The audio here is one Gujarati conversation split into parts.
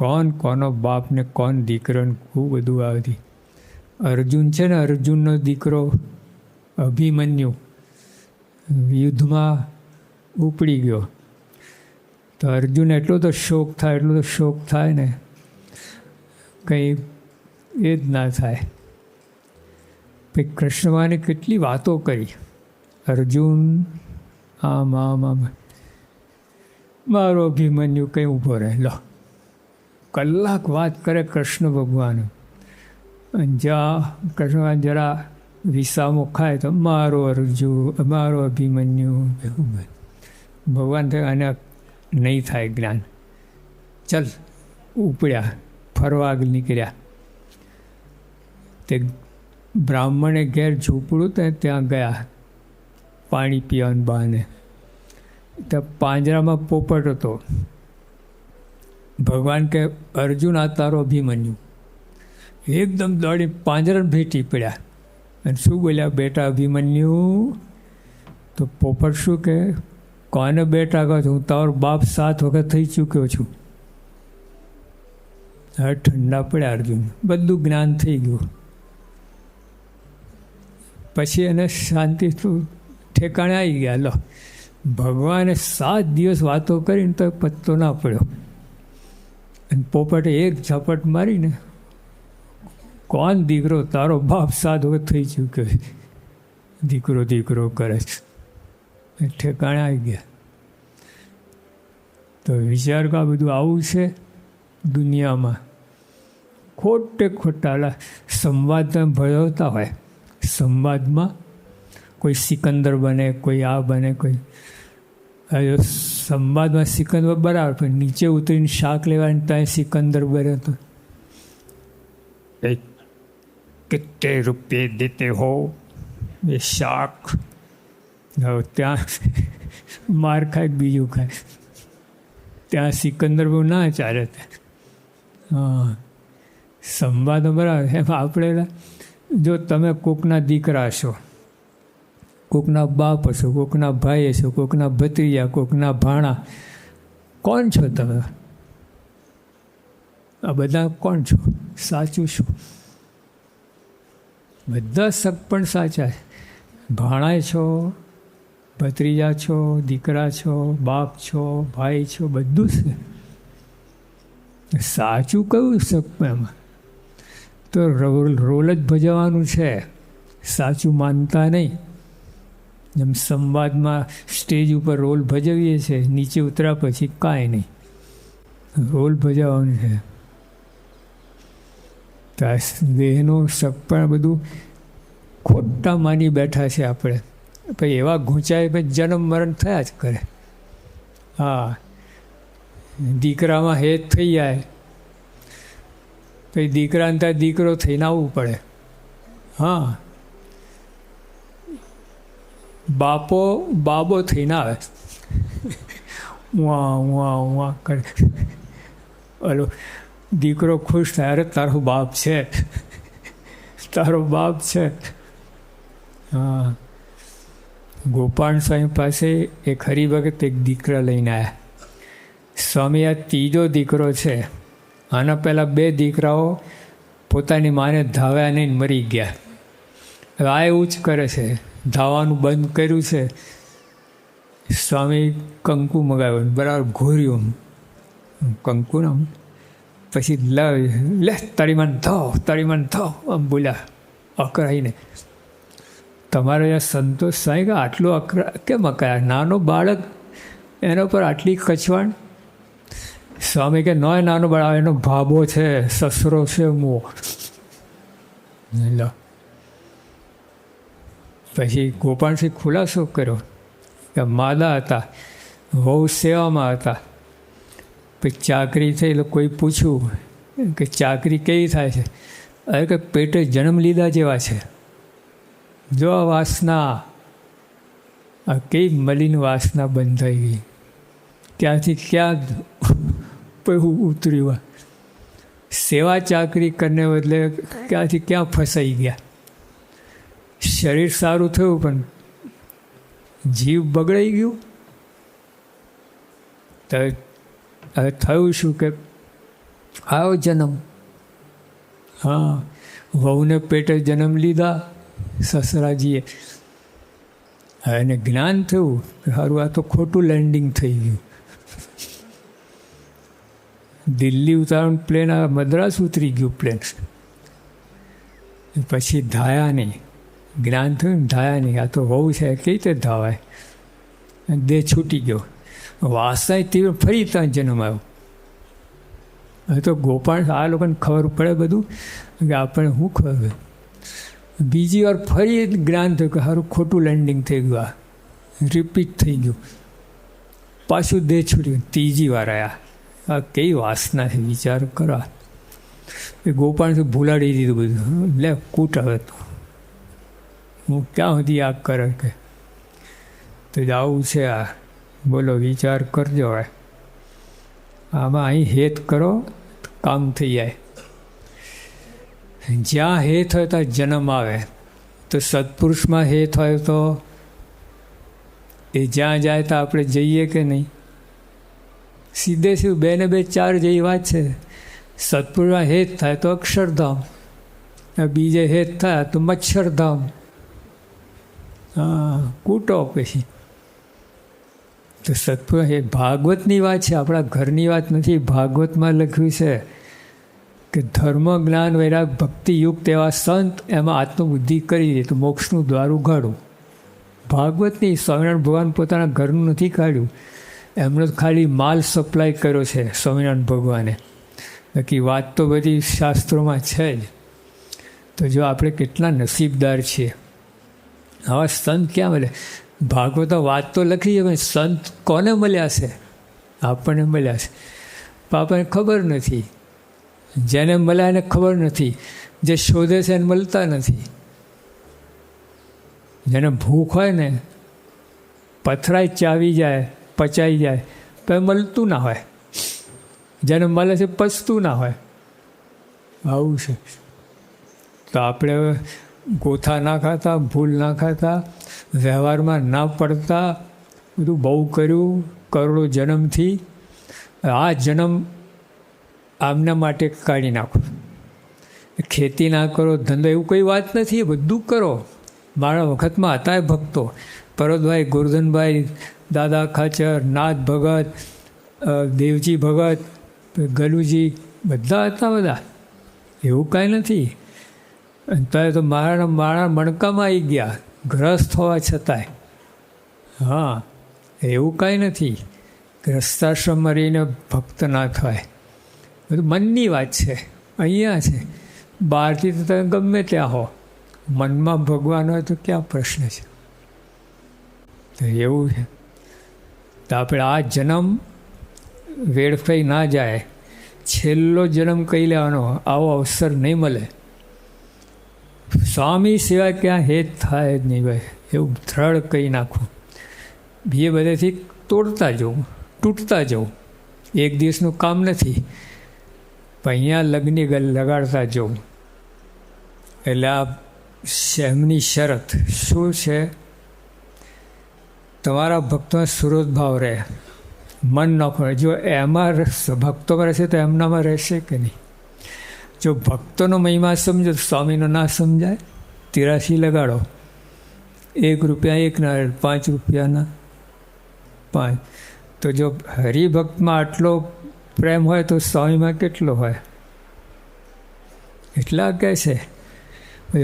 કોણ, કોનો બાપ ને કોણ દીકરો ખૂબ બધું આવતી. અર્જુન છે ને, અર્જુનનો દીકરો અભિમન્યુ યુદ્ધમાં ઉપડી ગયો. તો અર્જુન એટલો તો શોક થાય, એટલો તો શોક થાય ને, કંઈ એ જ ના થાય. પછી કૃષ્ણવાને કેટલી વાતો કરી. અર્જુન, આમ આમ આમ. મારો અભિમન્યુ કંઈ ઊભો રહે. લો. કલાક વાત કરે કૃષ્ણ ભગવાન. જા કૃષ્ણ જરા વિસામો ખાય તો મારો અર્જુ, મારો અભિમન્યુ, એવું બધું. ભગવાન આને નહીં થાય જ્ઞાન. ચલ, ઉપડ્યા, ફરવા નીકળ્યા. તે બ્રાહ્મણે ઘેર ઝૂંપડું તે ત્યાં ગયા, પાણી પીવાનું બહાને. ત્યાં પાંજરામાં પોપટ હતો. ભગવાન કે, અર્જુન, આ તારો અભિમન્યુ. એકદમ દોડી પાંજરણ ભેટી પડ્યા. અને શું બોલ્યા, બેટા, અભિમન્યુ. તો પોપટ શું કે, કોને બેટા કહો છું? હું તારો બાપ સાત વખત થઈ ચૂક્યો છું. હવે ઠંડા પડ્યા અર્જુન. બધું જ્ઞાન થઈ ગયું. પછી એને શાંતિ ઠેકાણે આવી ગયા. લો, ભગવાને સાત દિવસ વાતો કરીને તો પત્તો ના પડ્યો. પોપટે એક ઝપટ મારીને, કોણ દીકરો? તારો બાપ સાધો થઈ ચૂક્યો દીકરો દીકરો કરે છે. ઠેકાણે આવી ગયા. તો વિચાર કા બધું આવું છે દુનિયામાં? ખોટે ખોટા સંવાદને સંવાદ ભજવતા હોય. સંવાદમાં કોઈ સિકંદર બને, કોઈ આ બને, કોઈ સંવાદમાં સિકંદર બરાબર, પણ નીચે ઉતરીને શાક લેવાની ત્યાં સિકંદર બને તો. એક રૂપિયે દેતે હો એ શાક. હવે ત્યાં માર ખાય, બીજું ખાય. ત્યાં સિકંદર બહુ ના ચાલે હા. સંવાદો બરાબર, એમ આપણે જો તમે કોકના દીકરા છો કોકના બાપ હશો, કોકના ભાઈ હશો, કોકના ભત્રીજા, કોકના ભાણા. કોણ છો તમે? આ બધા કોણ છો? સાચું છો બધા સગ પણ સાચા છે. ભાણાય છો, ભત્રીજા છો, દીકરા છો, બાપ છો, ભાઈ છો, બધું છે. સાચું કયું એમાં? તો રોલ જ ભજવવાનું છે. સાચું માનતા નહીં. જેમ સંવાદમાં સ્ટેજ ઉપર રોલ ભજવીએ છીએ નીચે ઉતર્યા પછી કાંઈ નહીં. રોલ ભજવવાનું છે. તો આ દેહનું સગપણ બધું ખોટા માની બેઠા છે આપણે. પછી એવા ઘૂંચાય પછી જન્મ મરણ થયા જ કરે. હા. દીકરામાં હેત થઈ જાય. પછી દીકરાને ત્યાં દીકરો થઈને આવવું પડે. હા. બાપો, બાબો થઈને આવે. ઉવા ઉવા ઉવા કરે. હલો, દીકરો ખુશ થાય, અરે તારો બાપ છે. તારો બાપ છે. હા. ગોપાલ સ્વામી પાસે એક હરિભગત એક દીકરા લઈને આવ્યા સ્વામી, આ ત્રીજો દીકરો છે. આના પહેલાં બે દીકરાઓ પોતાની માને ધાવ્યા નહીં, મરી ગયા. હવે આ એવું જ કરે છે. ધાવાનું બંધ કર્યું છે. સ્વામી કંકુ મગાવ્યું. બરાબર, ઘોર્યું. કંકુ ને પછી લ લે તળીમાન થો તળીમાન થો આમ બોલ્યા અકરાઈને તમારે આ સંતોષ સાંઈ કે આટલું અકરા કેમ અકરાય નાનો બાળક એના પર આટલી કચવાણ સ્વામી કે, નોય નાનો બાળક, એનો ભાબો છે, સસરો છે મો લો પછી ગોપાલસિંહ ખુલાસો કર્યો કે માદા હતા, વહુ સેવામાં હતા. પછી ચાકરી થઈ એટલે કોઈ પૂછ્યું કે ચાકરી કેવી થાય છે? અરે કે પેટે જન્મ લીધા જેવા છે. જો આ વાસના, આ કઈ મલિન વાસના બંધ થઈ ગઈ. ત્યાંથી ક્યાં પહેલું ઉતર્યું સેવા ચાકરી કરને બદલે ક્યાંથી ક્યાં ફસાઈ ગયા? શરીર સારું થયું, પણ જીવ બગડાઈ ગયું. તો હવે થયું શું કે આવ્યો જન્મ? હા, વહુને પેટે જન્મ લીધા સસરાજીએ. એને જ્ઞાન થયું કે સારું આ તો ખોટું લેન્ડિંગ થઈ ગયું. દિલ્હી ઉતારણ પ્લેન આ મદ્રાસ ઉતરી ગયું પ્લેન પછી ધાયા નહીં જ્ઞાન થયું ને ધાયા નહીં આ તો વહુ છે કઈ રીતે ધાવાય? દેહ છૂટી ગયો. વાસના તીવ્ર ફરી ત્યાં જન્મ આવ્યો. હવે તો ગોપાળ, આ લોકોને ખબર પડે બધું કે આપણને શું ખબર બીજી વાર ફરી જ્ઞાન થયું કે સારું ખોટું લેન્ડિંગ થઈ ગયું આ. રિપીટ થઈ ગયું. પાછું દેહ છૂટ્યું ત્રીજી વાર આવ્યા આ કઈ વાસના છે, વિચાર કરવા એ ગોપાળથી ભૂલાડી દીધું બધું. લે, કૂટ હવે તો. હું ક્યાં સુધી આ કરે કે? તો આવું છે આ. બોલો, વિચાર કરજો હવે. આમાં અહીં હેત કરો તો કામ થઈ જાય. જ્યાં હેત હોય ત્યાં જન્મ આવે. તો સત્પુરુષમાં હેત હોય તો એ જ્યાં જાય તો આપણે જઈએ કે નહીં? સીધે સીધું બે ને બે ચાર જેવી વાત છે. સત્પુરમાં હેત થાય તો અક્ષરધામ. બીજે હેત થાય તો મચ્છરધામ. હા કૂટો પછી. તો સત્પુર એ ભાગવતની વાત છે, આપણા ઘરની વાત નથી, ભાગવતમાં લખ્યું છે કે ધર્મ, જ્ઞાન, વૈરાગ, ભક્તિ, યુક્ત એવા સંત એમાં આત્મબુદ્ધિ કરી દે તો મોક્ષનું દ્વાર ઉઘાડું ભાગવતની સ્વામિનારાયણ ભગવાન પોતાના ઘરનું નથી કાઢ્યું. એમનો ખાલી માલ સપ્લાય કર્યો છે સ્વામિનારાયણ ભગવાને. બાકી વાત તો બધી શાસ્ત્રોમાં છે જ. તો જો આપણે કેટલા નસીબદાર છીએ. આવા સંત ક્યાં મળે ભાગવતો વાત તો લખી છે, પણ સંત કોને મળ્યા છે? આપણને મળ્યા છે. પણ આપણને ખબર નથી. જેને મળ્યા એને ખબર નથી. જે શોધે છે એને મળતા નથી. જેને ભૂખ હોય ને પથરાય ચાવી જાય, પચાઈ જાય, તો એ મળતું ના હોય. જેને મળે છે પચતું ના હોય. આવું છે. તો આપણે ગોથા ના ખાતા, ભૂલ ના ખાતા, વ્યવહારમાં ના પડતા, બધું બહુ કર્યું, કરોડો જન્મથી. આ જન્મ આમના માટે કાઢી નાખો. ખેતી ના કરો, ધંધો, એવું કોઈ વાત નથી, બધું કરો. મારા વખતમાં હતા ભક્તો. પરોતભાઈ ગોરધનભાઈ, દાદા ખાચર, નાથ ભગત દેવજી ભગત, ગલુજી, બધા હતા બધા. એવું કાંઈ નથી. અત્યારે તો મારા મારા મણકામાં આવી ગયા, ગ્રસ્ત હોવા છતાંય. હા, એવું કાંઈ નથી. ગ્રસ્તાશ્રમમાં રહીને ભક્ત ના થાય. બધું મનની વાત છે, અહીંયા છે. બહારથી તો તમે ગમે ત્યાં હો. મનમાં ભગવાન હોય તો ક્યાં પ્રશ્ન છે? તો એવું છે. તો આપણે આ જન્મ વેડફાઈ ના જાય. છેલ્લો જન્મ કહી લેવાનો, આવો અવસર નહીં મળે. સ્વામી સિવાય ક્યાં હેત થાય જ નહીં ભાઈ. એવું દ્રઢ કહી નાખું. બીએ બધેથી તોડતા જવું, તૂટતા જવું. એક દિવસનું કામ નથી. પણ અહીંયા લગ્ની લગાડતા જવું. એટલે આ એમની શરત શું છે? તમારા ભક્તોમાં સુરત ભાવ રહે. મન ન જો એમાં ભક્તોમાં રહેશે તો એમનામાં રહેશે કે નહીં? જો ભક્તોનો મહિમા સમજો સ્વામીનો ના સમજાય. તિરાશી લગાડો. એક રૂપિયા એક ના, પાંચ રૂપિયાના પાંચ. તો જો હરિભક્તમાં આટલો પ્રેમ હોય તો સ્વામીમાં કેટલો હોય? એટલા કહે છે.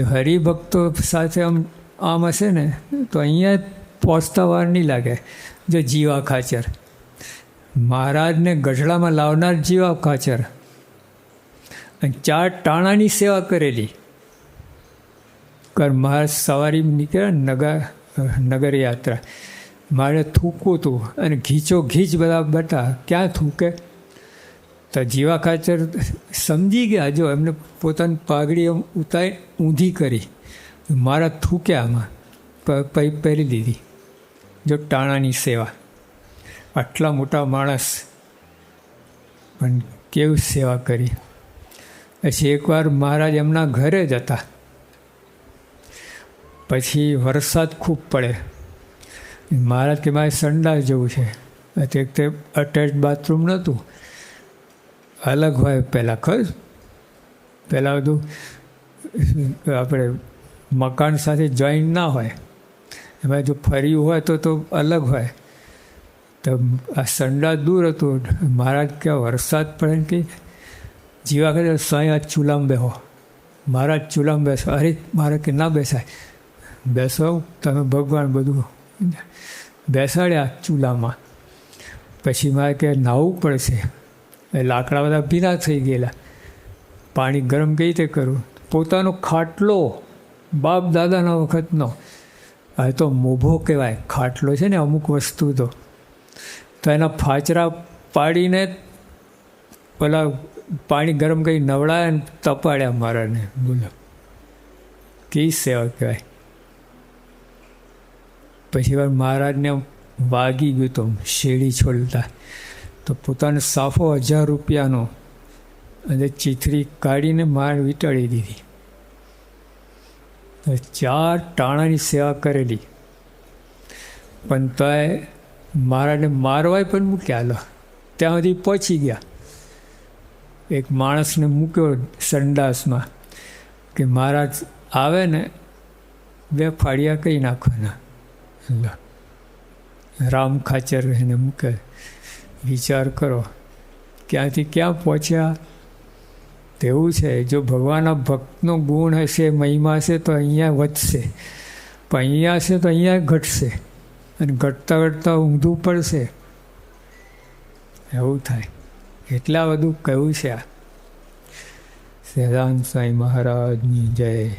હરિભક્તો સાથે આમ આમ હશે ને, તો અહીંયા પહોંચતા વાર નહીં લાગે. જો જીવા ખાચર. મહારાજને ગઢડામાં લાવનાર જીવા ખાચર. અને ચાર ટાણાની સેવા કરેલી. કારણ મારે સવારી નીકળ્યા નગર નગર યાત્રા મારે થૂકવું હતું અને ઘીચો ઘીચ બધા બતા, ક્યાં થૂકે? તો જીવા ખાચર સમજી ગયા, જો એમને પોતાની પાઘડી ઉતારી ઊંધી કરી. મારા થૂક્યા આમાં પહેરી દીધી જો ટાણાની સેવા. આટલા મોટા માણસ પણ કેવી સેવા કરી? પછી એકવાર મહારાજ એમના ઘરે જ હતા. પછી વરસાદ ખૂબ પડે. મહારાજ કે મારે સંડાસ જવું છે. તે અટેચ બાથરૂમ નહોતું. અલગ હોય પહેલાં ખર્ચ પહેલાં બધું, આપણે મકાન સાથે જોઈન્ટ ના હોય. એમાં જો ફર્યું હોય તો તો અલગ હોય. તો આ સંડા દૂર હતું. મહારાજ કે વરસાદ પડે કે જીવા કરે સાંઈ આ ચૂલામાં બેહો. મહારાજ ચૂલામાં બેસો. અરે, મારે કે ના બેસાય. બેસો, તમે ભગવાન બધું બેસાડ્યા ચૂલામાં. પછી મારે કે નાહવું પડશે. એ લાકડા બધા ભીના થઈ ગયેલા. પાણી ગરમ કઈ રીતે કરવું પોતાનો ખાટલો, બાપ દાદાના વખતનો. હવે તો મોભો કહેવાય. ખાટલો છે ને અમુક વસ્તુ તો. તો એના ફાચરા પાડીને પેલા પાણી ગરમ કરી નવડાયા ને તપાડ્યા મારાને. બોલો. કેવી સેવા કહેવાય? પછી વાર મહારાજને વાગી ગયું તો શેરડી છોડતા. તો પોતાનો સાફો હજાર રૂપિયાનો અને ચીથરી કાઢીને માર વીંટાળી દીધી. ચાર ટાણાની સેવા કરેલી. પણ તોય મારાને મારવાય પણ મૂક્યા. લો ત્યાં સુધી પહોંચી ગયા. એક માણસને મૂક્યો સંડાસમાં કે મહારાજ, આવે ને, બે ફાળિયા કહી નાખવાના? રામ ખાચર એને મૂકે. વિચાર કરો. ક્યાંથી ક્યાં પહોંચ્યા? તેવું છે, જો ભગવાનના ભક્તનો ગુણ હશે, મહિમા હશે, તો અહીંયા વધશે. પણ અહીંયા હશે, તો અહીંયા ઘટશે. અને ઘટતા ઘટતા ઊંધું પડશે. એવું થાય. એટલા બધું કહ્યું છે આ. સાંઈ મહારાજની જય.